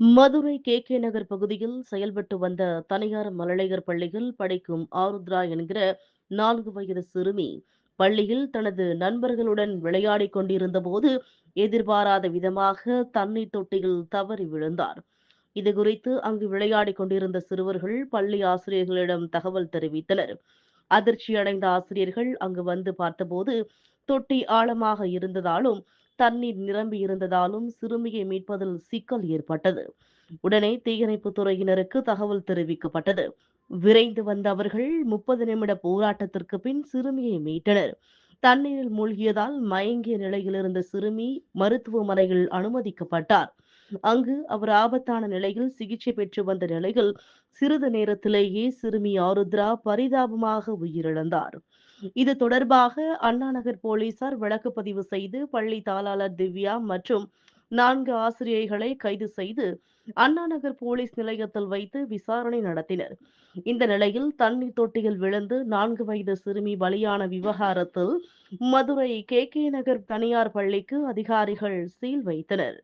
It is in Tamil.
மதுரை கே கே நகர் பகுதியில் செயல்பட்டு வந்த தனியார் மழலையர் பள்ளியில் படிக்கும் ஆருத்ரா என்கிற நான்கு வயது சிறுமி பள்ளியில் தனது நண்பர்களுடன் விளையாடி கொண்டிருந்த போது எதிர்பாராத விதமாக தண்ணீர் தொட்டியில் தவறி விழுந்தார். இது குறித்து அங்கு விளையாடி கொண்டிருந்த சிறுவர்கள் பள்ளி ஆசிரியர்களிடம் தகவல் தெரிவித்தனர். அதிர்ச்சியடைந்த ஆசிரியர்கள் அங்கு வந்து பார்த்தபோது தொட்டி ஆழமாக இருந்ததாலும் தண்ணீர் நிரம்பி இருந்ததாலும் சிறுமியை மீட்பதில் சிக்கல் ஏற்பட்டது. உடனே தீயணைப்பு துறையினருக்கு தகவல் தெரிவிக்கப்பட்டது. விரைந்து வந்த அவர்கள் முப்பது நிமிட போராட்டத்திற்கு பின் சிறுமியை மீட்டனர். தண்ணீரில் மூழ்கியதால் மயங்கிய நிலையில் இருந்த சிறுமி மருத்துவமனையில் அனுமதிக்கப்பட்டார். அங்கு அவர் ஆபத்தான நிலையில் சிகிச்சை பெற்று வந்த நிலையில் சிறிது நேரத்திலேயே சிறுமி ஆருத்ரா பரிதாபமாக உயிரிழந்தார். இது தொடர்பாக அண்ணாநகர் போலீசார் வழக்கு பதிவு செய்து பள்ளி தாளாளர் திவ்யா மற்றும் நான்கு ஆசிரியைகளை கைது செய்து அண்ணாநகர் போலீஸ் நிலையத்தில் வைத்து விசாரணை நடத்தினர். இந்த நிலையில் தண்ணீர் தொட்டியில் விழுந்து நான்கு வயது சிறுமி பலியான விவகாரத்தில் மதுரை கே கே நகர் தனியார் பள்ளிக்கு அதிகாரிகள் சீல் வைத்தனர்.